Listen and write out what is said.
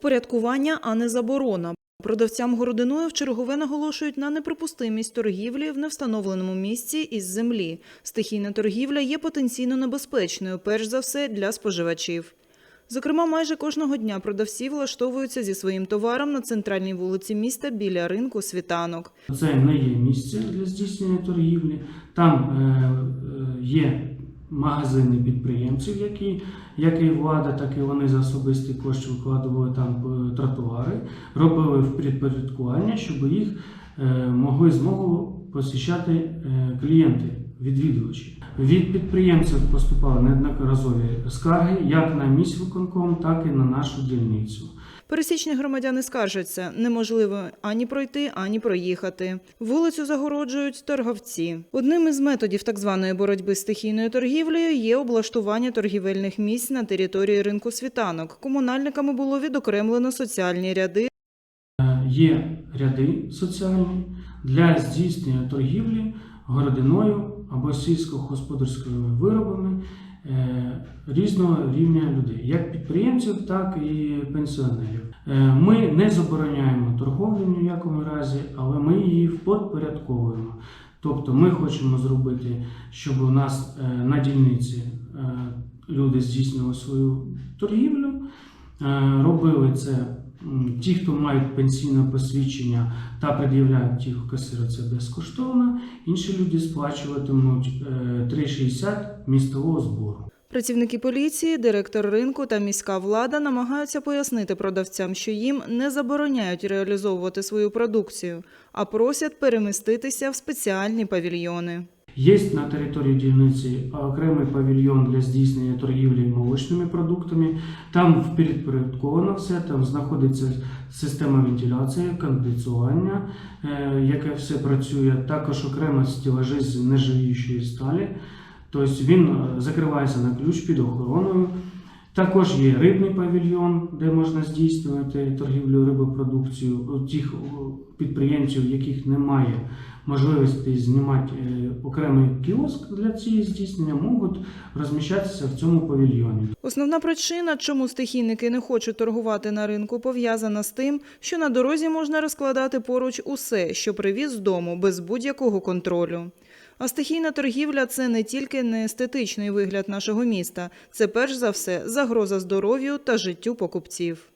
Упорядкування, а не заборона. Продавцям городиною в чергове наголошують на неприпустимість торгівлі в невстановленому місці із землі. Стихійна торгівля є потенційно небезпечною, перш за все, для споживачів. Зокрема, майже кожного дня продавці влаштовуються зі своїм товаром на центральній вулиці міста біля ринку світанок. Це не є місце для здійснення торгівлі. Там е, е, є магазини підприємців, які як і влада, так і вони за особисті кошти викладували там е, тротуари, робили впорядкування, щоб їх е, могли змогу посіщати е, клієнти, відвідувачі. Від підприємців поступали неодноразові скарги як на міськвиконком, так і на нашу дільницю. Пересічні громадяни скаржаться, неможливо ані пройти, ані проїхати. Вулицю загороджують торговці. Одним із методів так званої боротьби з стихійною торгівлею є облаштування торгівельних місць на території ринку світанок. Комунальниками було відокремлено соціальні ряди. Е, Є ряди соціальні для здійснення торгівлі городиною або сільськогосподарськими виробами різного рівня людей, як підприємців, так і пенсіонерів. Е, Ми не забороняємо торговлю ні в якому разі, але ми її впорядковуємо. Тобто ми хочемо зробити, щоб у нас е, на дільниці е, люди здійснювали свою торгівлю, Е, робили це ті, хто мають пенсійне посвідчення та пред'являють їх в касиру, це безкоштовно. Інші люди сплачуватимуть е, 3,60 містового збору. Працівники поліції, директор ринку та міська влада намагаються пояснити продавцям, що їм не забороняють реалізовувати свою продукцію, а просять переміститися в спеціальні павільйони. Є на території дільниці окремий павільйон для здійснення торгівлі молочними продуктами. Там впередпорядковано все, там знаходиться система вентиляції, кондиціювання, е, яке все працює. Також окремо стілажі з нержавіючої сталі. Тобто він е, закривається на ключ під охороною. Також є рибний павільйон, де можна здійснювати торгівлю рибопродукцією у тих підприємців, яких немає можливості знімати е, окремий кіоск для цієї здійснення, можуть розміщатися в цьому павільйоні. Основна причина, чому стихійники не хочуть торгувати на ринку, пов'язана з тим, що на дорозі можна розкладати поруч усе, що привіз з дому, без будь-якого контролю. А стихійна торгівля це не тільки не естетичний вигляд нашого міста, це перш за все загроза здоров'ю та життю покупців.